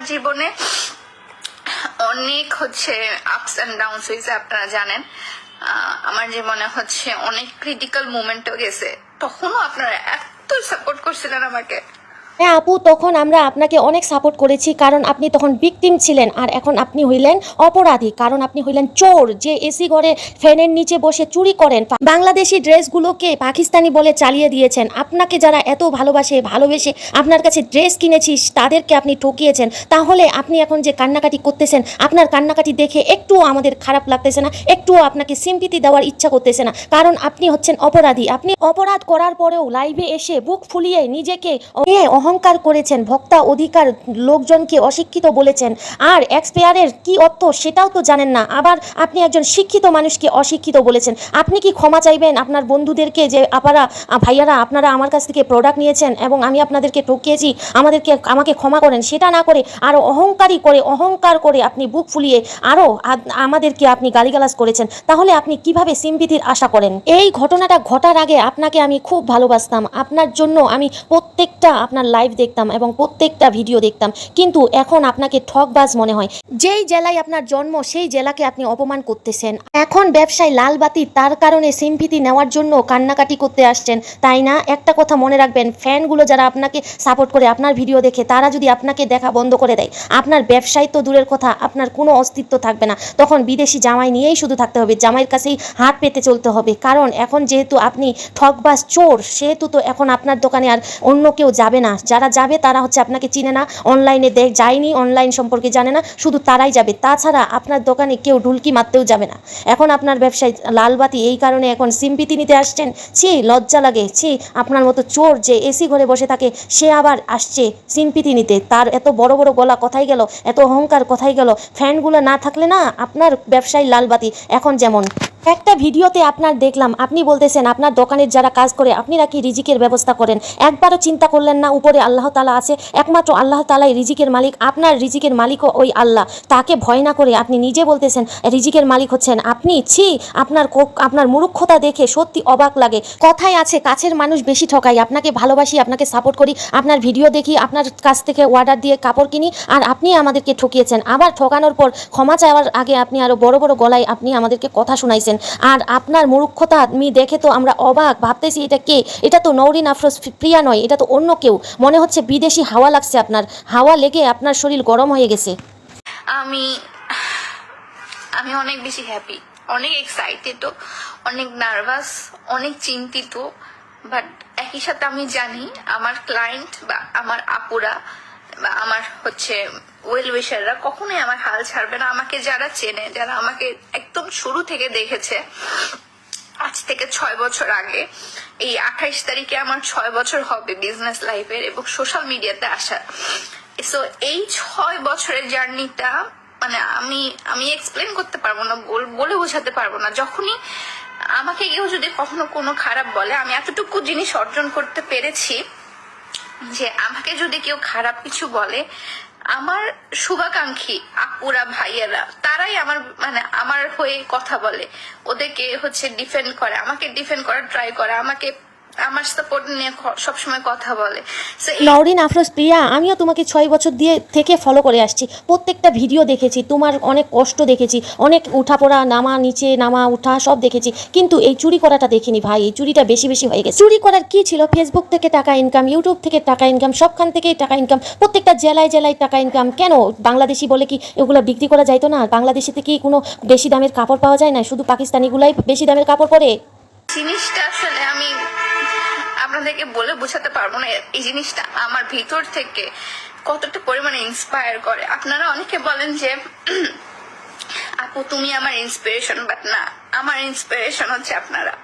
জীবনে অনেক হচ্ছে আপস অ্যান্ড ডাউনস হয়েছে, আপনারা জানেন। আমার জীবনে হচ্ছে অনেক ক্রিটিক্যাল মুমেন্টও গেছে। তখনও আপনারা এত সাপোর্ট করছিলেন আমাকে। হ্যাঁ আপু, তখন আমরা আপনাকে অনেক সাপোর্ট করেছি, কারণ আপনি তখন ভিকটিম ছিলেন আর এখন আপনি হইলেন অপরাধী, কারণ আপনি হইলেন চোর, যে এসি ঘরে ফ্যানের নিচে বসে চুরি করেন বাংলাদেশি ড্রেসগুলোকে পাকিস্তানি বলে চালিয়ে দিয়েছেন। আপনাকে যারা এত ভালোবাসে, ভালোবেসে আপনার কাছে ড্রেস কিনেছিস তাদেরকে আপনি ঠকিয়েছেন। তাহলে আপনি এখন যে কান্নাকাটি করতেছেন, আপনার কান্নাকাটি দেখে একটুও আমাদের খারাপ লাগতেছে না, একটুও আপনাকে সিম্পিতি দেওয়ার ইচ্ছা করতেছে না, কারণ আপনি হচ্ছেন অপরাধী। আপনি অপরাধ করার পরেও লাইভে এসে বুক ফুলিয়ে নিজেকে নিয়ে অহংকার করেছেন, ভক্তা অধিকার লোকজনকে অশিক্ষিত বলেছেন। আর এক্সপেয়ারের কি অর্থ সেটাও তো জানেন না। আবার আপনি একজন শিক্ষিত মানুষকে অশিক্ষিত বলেছেন। আপনি কি ক্ষমা চাইবেন আপনার বন্ধুদেরকে যে আপারা ভাইয়ারা, আপনারা আমার কাছ থেকে প্রোডাক্ট নিয়েছেন এবং আমি আপনাদেরকে ঠকিয়েছি, আমাদেরকে, আমাকে ক্ষমা করেন, সেটা না করে আরও অহংকারী করে, অহংকার করে আপনি বুক ফুলিয়ে আরও আমাদেরকে আপনি গালিগালাজ করেছেন, তাহলে আপনি কীভাবে সিম্পিতির আশা করেন? এই ঘটনাটা ঘটার আগে আপনাকে আমি খুব ভালোবাসতাম। আপনার জন্য আমি প্রত্যেকটা আপনার লাইভ দেখতাম এবং প্রত্যেকটা ভিডিও দেখতাম। কিন্তু এখন আপনাকে ঠকবাজ মনে হয়। যেই জেলায় আপনার জন্ম, সেই জেলাকে আপনি অপমান করতেছেন। এখন ব্যবসায় লাল বাতি, তার কারণে সিম্পিতি নেওয়ার জন্য কান্নাকাটি করতে আসছেন। তাই না? একটা কথা মনে রাখবেন, ফ্যানগুলো যারা আপনাকে সাপোর্ট করে আপনার ভিডিও দেখে, তারা যদি আপনাকে দেখা বন্ধ করে দেয়, আপনার ব্যবসায় তো দূরের কথা, আপনার কোনো অস্তিত্ব থাকবে না। তখন বিদেশি জামাই নিয়েই শুধু থাকতে হবে, জামাইয়ের কাছেই হাত পেতে চলতে হবে। কারণ এখন যেহেতু আপনি ঠকবাজ চোর, সেহেতু তো এখন আপনার দোকানে আর অন্য কেউ যাবে না। যারা যাবে তারা হচ্ছে আপনাকে চিনে না অনলাইনে দেখ, যায়নি অনলাইন সম্পর্কে জানে না, শুধু তারাই যাবে। তাছাড়া আপনার দোকানে কেউ ঢুলকি মারতেও যাবে না। এখন আপনার ব্যবসায় লালবাতি এই কারণে এখন সিম্পিতি নিতে আসছেন, ছি, লজ্জা লাগে, ছি, আপনার মতো চোর যে এসি ঘরে বসে থাকে, সে আবার আসছে সিম্পিতি নিতে। তার এত বড় বড় গলা কোথায় গেল, এত অহংকার কোথায় গেল? ফ্যানগুলো না থাকলে না আপনার ব্যবসায় লালবাতি। এখন যেমন একটা ভিডিওতে আপনার দেখলাম, আপনি বলতেছেন আপনার দোকানের যারা কাজ করে, আপনি নাকি রিজিকের ব্যবস্থা করেন। একবারও চিন্তা করলেন না, উপরে আল্লাহ তালা আছে, একমাত্র আল্লাহ তালাই রিজিকের মালিক, আপনার রিজিকের মালিকও ওই আল্লাহ। তাকে ভয় না করে আপনি নিজে বলতেছেন, রিজিকের মালিক হচ্ছেন আপনি? ছি, আপনার আপনার মূর্খতা দেখে সত্যি অবাক লাগে। কথায় আছে, কাছের মানুষ বেশি ঠকাই, আপনাকে ভালোবাসি, আপনাকে সাপোর্ট করি, আপনার ভিডিও দেখি, আপনার কাছ থেকে অর্ডার দিয়ে কাপড় কিনি, আর আপনি আমাদেরকে ঠকিয়েছেন। আবার ঠকানোর পর ক্ষমা চাওয়ার আগে আপনি আরও বড় বড় গলায় আপনি আমাদেরকে কথা শোনাইছেন। আর আপনার মূর্খতা আমি দেখে তো আমরা অবাক, ভাবতেছি এটা কে? এটা তো নৌরিন আফরোজ প্রিয়া নয়, এটা তো অন্য কেউ। মনে হচ্ছে বিদেশি হাওয়া লাগছে আপনার। হাওয়া লেগে আপনার শরীর গরম হয়ে গেছে। আমি আমি অনেক বেশি হ্যাপি অনেক এক্সাইটেড অনেক নার্ভাস অনেক চিন্তিত বাট একই সাথে আমি জানি আমার ক্লায়েন্ট বা আমার আপুরা আমার হচ্ছে ওয়েল উইশাররা কখনোই আমার হাল ছাড়বে না। আমাকে যারা চেনে, যারা আমাকে একদম শুরু থেকে দেখেছে, আজ থেকে ছয় বছর আগে, এই আঠাইশ তারিখে আমার ছয় বছর হবে বিজনেস লাইফের এবং সোশ্যাল মিডিয়াতে আসার। সো এই ছয় বছরের জার্নিটা মানে আমি আমি এক্সপ্লেন করতে পারব না, বল- বলে বোঝাতে পারব না। যখনই আমাকে কেউ যদি কখনো কোনো খারাপ বলে, আমি এতটুকু জিনিস অর্জন করতে পেরেছি যে আমাকে যদি কেউ খারাপ কিছু বলে, আমার শুভাকাঙ্ক্ষী আপুরা, ভাইয়েরা, তারাই আমার মানে আমার হয়ে কথা বলে। ওদেরকে হচ্ছে ডিফেন্ড করে, আমাকে ডিফেন্ড করার ট্রাই করে, আমাকে আমার সাপোর্ট নিয়ে সবসময় কথা বলে। নওরিন আফরোজ প্রিয়া আমিও তোমাকে ছয় বছর দিয়ে থেকে ফলো করে আসছি। প্রত্যেকটা ভিডিও দেখেছি তোমার অনেক কষ্ট দেখেছি অনেক উঠাপড়া নামা নিচে নামা উঠা সব দেখেছি। কিন্তু এই চুরি করাটা দেখিনি ভাই এই চুরিটা বেশি বেশি হয়ে গেছে। চুরি করার কি ছিল? ফেসবুক থেকে টাকা ইনকাম ইউটিউব থেকে টাকা ইনকাম সবখান থেকেই টাকা ইনকাম প্রত্যেকটা জেলায় জেলায় টাকা ইনকাম কেন বাংলাদেশি বলে কি এগুলো বিক্রি করা যাইতো না? বাংলাদেশিতে কি কোনো বেশি দামের কাপড় পাওয়া যায় না? শুধু পাকিস্তানিগুলাই বেশি দামের কাপড় পরে? জিনিসটা আসলে আমি আপনাদেরকে বলে বোঝাতে পারব না এই জিনিসটা। আমার ভিতর থেকে কতটা পরিমাণে ইন্সপায়ার করে। আপনারা অনেকে বলেন যে, আপু, তুমি আমার ইন্সপিরেশন বাট না, আমার ইন্সপিরেশন হচ্ছে আপনারা।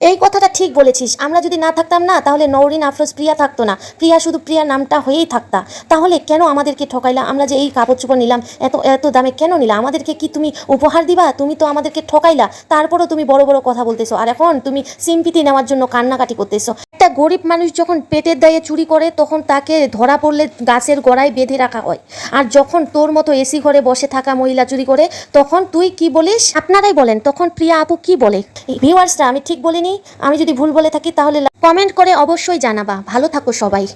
এই কথাটা ঠিক বলেছিস। আমরা যদি না থাকতাম না, তাহলে নৌরিন আফরোজ প্রিয়া থাকতো না। প্রিয়া শুধু প্রিয়া নামটা হয়েই থাকতা। তাহলে কেন আমাদেরকে ঠকাইলা? আমরা যে এই কাপড় চোপড় নিলাম, এত এত দামে কেন নিলা? আমাদেরকে কি তুমি উপহার দিবা? তুমি তো আমাদেরকে ঠকাইলা। তারপরও তুমি বড় বড় কথা বলতেছো। আর এখন তুমি সিম্পিতি নেওয়ার জন্য কান্নাকাটি করতেছো। গরিব মানুষ যখন পেটের দায়ে চুরি করে, তখন তাকে ধরা পড়লে গাছের গড়ায় বেঁধে রাখা হয়। আর যখন তোর মতো এসি ঘরে বসে থাকা মহিলা চুরি করে, তখন তুই কি বলিস? আপনারাই বলেন, তখন প্রিয়া আপু কি বলে? ভিউয়ার্সরা, আমি ঠিক বলিনি। আমি যদি ভুল বলে থাকি, তাহলে কমেন্ট করে অবশ্যই জানাবা। ভালো থাকো সবাই।